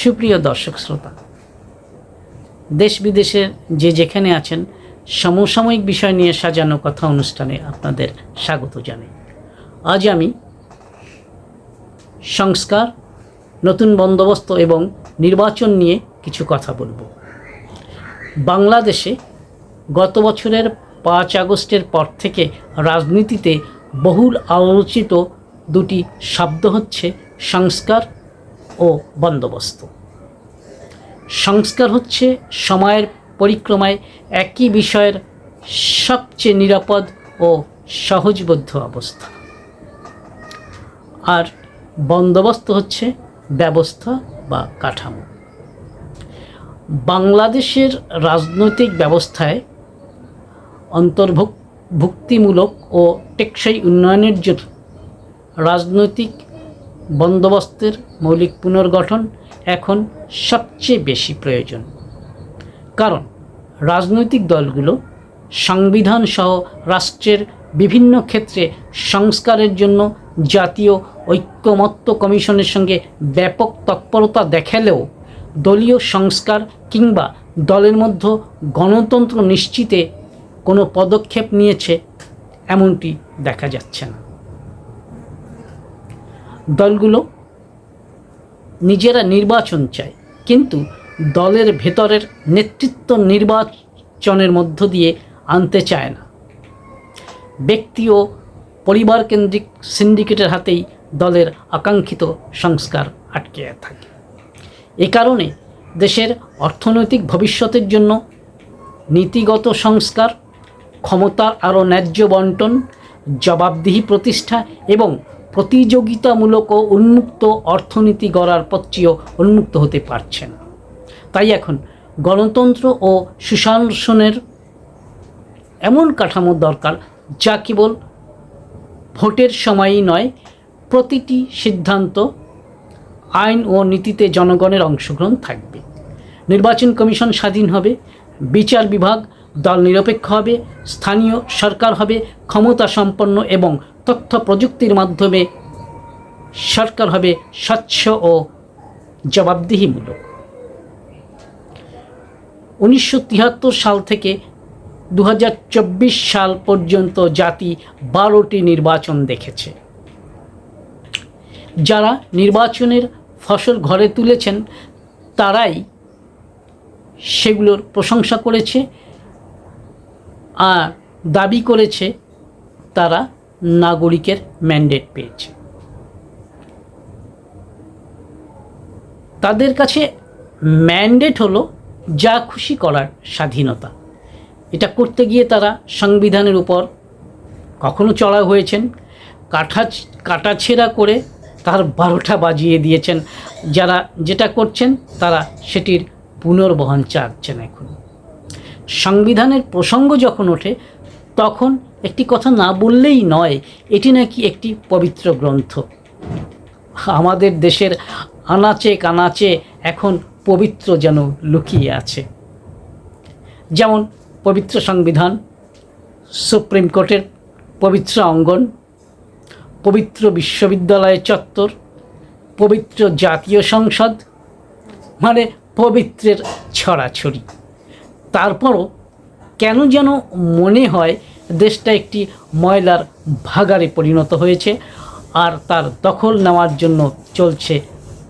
সুপ্রিয় দর্শক শ্রোতা, দেশ বিদেশের যে যেখানে আছেন, সমসাময়িক বিষয় নিয়ে সাজানো কথা অনুষ্ঠানে আপনাদের স্বাগত জানাই। আজ আমি সংস্কার, নতুন বন্দোবস্ত এবং নির্বাচন নিয়ে কিছু কথা বলব। বাংলাদেশে গত বছরের পাঁচ আগস্টের পর থেকে রাজনীতিতে বহুল আলোচিত দুটি শব্দ হচ্ছে সংস্কার ও বন্দোবস্ত। সংস্কার হচ্ছে সময়ের পরিক্রমায় একই বিষয়ের সবচেয়ে নিরাপদ ও সহজবোধ্য অবস্থা। আর বন্দোবস্ত হচ্ছে ব্যবস্থা বা কাঠামো। বাংলাদেশের রাজনৈতিক ব্যবস্থায় অন্তর্ভুক্তিমূলক ও টেকসই উন্নয়নের জন্য রাজনৈতিক বন্দোবস্তের মৌলিক পুনর্গঠন এখন সবচেয়ে বেশি প্রয়োজন। কারণ রাজনৈতিক দলগুলো সংবিধান সহ রাষ্ট্রের বিভিন্ন ক্ষেত্রে সংস্কারের জন্য জাতীয় ঐক্যমত্য কমিশনের সঙ্গে ব্যাপক তৎপরতা দেখালেও দলীয় সংস্কার কিংবা দলের মধ্যে গণতন্ত্র নিশ্চিতে কোনো পদক্ষেপ নিয়েছে এমনটি দেখা যাচ্ছে না। দলগুলো নিজেরা নির্বাচন চায়। কিন্তু দলের ভেতরের নেতৃত্ব নির্বাচনের মধ্য দিয়ে আনতে চায় না। ব্যক্তি ও পরিবার কেন্দ্রিক সিন্ডিকেটের হাতেই দলের আকাঙ্ক্ষিত সংস্কার আটকে থাকে। এ কারণে দেশের অর্থনৈতিক ভবিষ্যতের জন্য নীতিগত সংস্কার, ক্ষমতার আরও ন্যায্য বন্টন, জবাবদিহি প্রতিষ্ঠা এবং প্রতিযোগিতামূলক ও উন্মুক্ত অর্থনীতি গড়ার পথটিও উন্মুক্ত হতে পারছে না তাই এখন গণতন্ত্র ও সুশাসনের এমন কাঠামো দরকার যা কেবল ভোটের সময়ই নয়, প্রতিটি সিদ্ধান্ত, আইন ও নীতিতে জনগণের অংশগ্রহণ থাকবে। নির্বাচন কমিশন স্বাধীন হবে, বিচার বিভাগ দল নিরপেক্ষ হবে, স্থানীয় সরকার হবে, ক্ষমতা সম্পন্ন এবং তথ্য প্রযুক্তির মাধ্যমে সরকার হবে স্বচ্ছ ও জবাবদিহিমূলক। উনিশশো তিয়াত্তর সাল থেকে দু হাজার চব্বিশ সাল পর্যন্ত জাতি বারোটি নির্বাচন দেখেছে। যারা নির্বাচনের ফসল ঘরে তুলেছেন, তারাই সেগুলোর প্রশংসা করেছে দাবি করেছে তারা নাগরিকের ম্যান্ডেট পেয়েছে। তাদের কাছে ম্যান্ডেট হলো যা খুশি করার স্বাধীনতা। এটা করতে গিয়ে তারা সংবিধানের উপর কখনো চড়া হয়েছেন, কাঠা কাটাছেড়া করে তার বারোটা বাজিয়ে দিয়েছেন। যারা যেটা করছেন তারা সেটির পুনর্বহন চাচ্ছেন এখন। সংবিধানের প্রসঙ্গ যখন ওঠে, তখন একটি কথা না বললেই নয়, এটি নাকি একটি পবিত্র গ্রন্থ। আমাদের দেশের আনাচে কানাচে এখন পবিত্র যেন লুকিয়ে আছে। যেমন পবিত্র সংবিধান, সুপ্রিম কোর্টের পবিত্র অঙ্গন, পবিত্র বিশ্ববিদ্যালয়ের চত্বর, পবিত্র জাতীয় সংসদ মানে পবিত্রের ছড়াছড়ি। তারপরও কেন যেন মনে হয় দেশটা একটি ময়লার ভাগারে পরিণত হয়েছে আর তার দখল নেওয়ার জন্য চলছে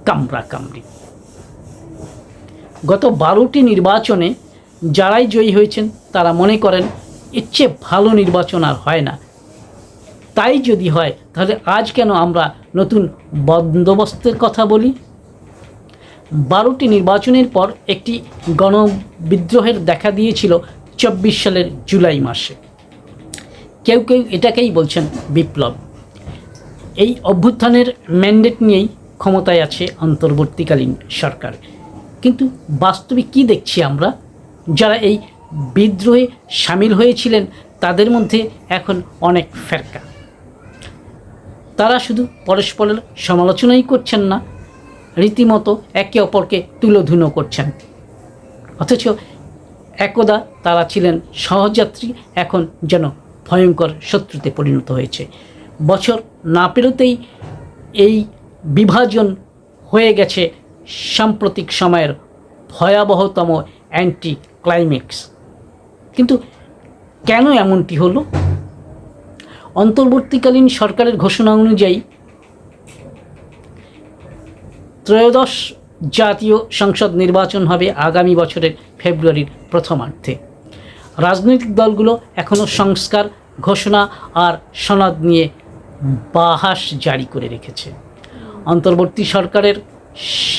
কামড়া কামড়ি গত বারোটি নির্বাচনে যারাই জয়ী হয়েছেন, তারা মনে করেন চেয়ে ভালো নির্বাচন আর হয় না। তাই যদি হয়, তাহলে আজ কেন আমরা নতুন বন্দোবস্তের কথা বলি? বারোটি নির্বাচনের পর একটি গণবিদ্রোহের দেখা দিয়েছিল চব্বিশ সালের জুলাই মাসে। কেউ কেউ এটাকেই বলছেন বিপ্লব। এই অভ্যুত্থানের ম্যান্ডেট নিয়েই ক্ষমতায় আছে অন্তর্বর্তীকালীন সরকার। কিন্তু বাস্তবে কি দেখছি আমরা? যারা এই বিদ্রোহে সামিল হয়েছিলেন, তাদের মধ্যে এখন অনেক ফেরকা। তারা শুধু পরস্পরের সমালোচনাই করছেন না রীতিমতো একে অপরকে তুলোধুনো করছেন। অথচ একদা তারা ছিলেন সহযাত্রী, এখন যেন ভয়ঙ্কর শত্রুতে পরিণত হয়েছে। বছর না পেরোতেই এই বিভাজন হয়ে গেছে সাম্প্রতিক সময়ের ভয়াবহতম অ্যান্টি ক্লাইম্যাক্স কিন্তু কেন এমনটি হলো? অন্তর্বর্তীকালীন সরকারের ঘোষণা অনুযায়ী ত্রয়োদশ জাতীয় সংসদ নির্বাচন হবে আগামী বছরের ফেব্রুয়ারির প্রথমার্ধে। রাজনৈতিক দলগুলো এখনও সংস্কার, ঘোষণা আর সনদ নিয়ে বাহাস জারি করে রেখেছে। অন্তর্বর্তী সরকারের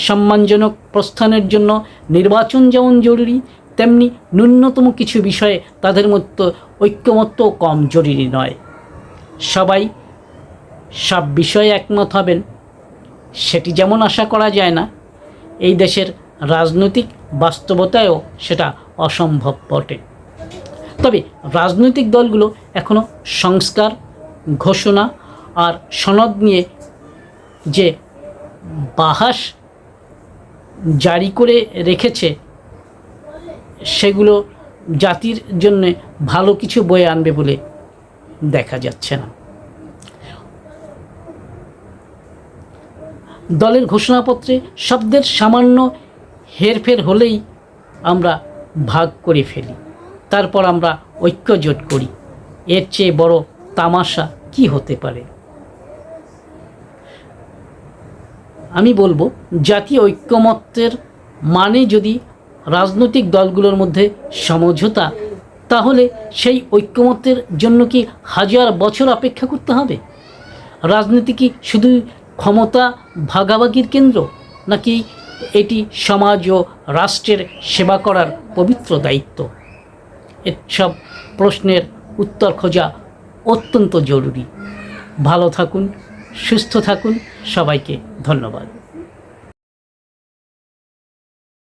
সম্মানজনক প্রস্থানের জন্য নির্বাচন যেমন জরুরি, তেমনি ন্যূনতম কিছু বিষয়ে তাদের মধ্যে ঐক্যমত্য কম জরুরি নয়। সবাই সব বিষয়ে একমত হবেন। সেটি যেমন আশা করা যায় না, এই দেশের রাজনৈতিক বাস্তবতায়ও সেটা অসম্ভব বটে। তবে রাজনৈতিক দলগুলো এখনও সংস্কার, ঘোষণা আর সনদ নিয়ে যে বাহাস জারি করে রেখেছে, সেগুলো জাতির জন্যে ভালো কিছু বয়ে আনবে বলে দেখা যাচ্ছে না। দলের ঘোষণাপত্রে শব্দের সামান্য হেরফের হলেই আমরা ভাগ করে ফেলি। তারপর আমরা ঐক্য জোট করি। এর চেয়ে বড় তামাশা কি হতে পারে? আমি বলব, জাতীয় ঐক্যমত্যের মানে যদি রাজনৈতিক দলগুলোর মধ্যে সমঝোতা, তাহলে সেই ঐক্যমত্যের জন্য কি হাজার বছর অপেক্ষা করতে হবে? রাজনীতি কি শুধু ক্ষমতা ভাগাভাগির কেন্দ্র? নাকি এটি সমাজ ও রাষ্ট্রের সেবা করার পবিত্র দায়িত্ব? এসব প্রশ্নের উত্তর খোঁজা অত্যন্ত জরুরি। ভালো থাকুন, সুস্থ থাকুন। সবাইকে ধন্যবাদ।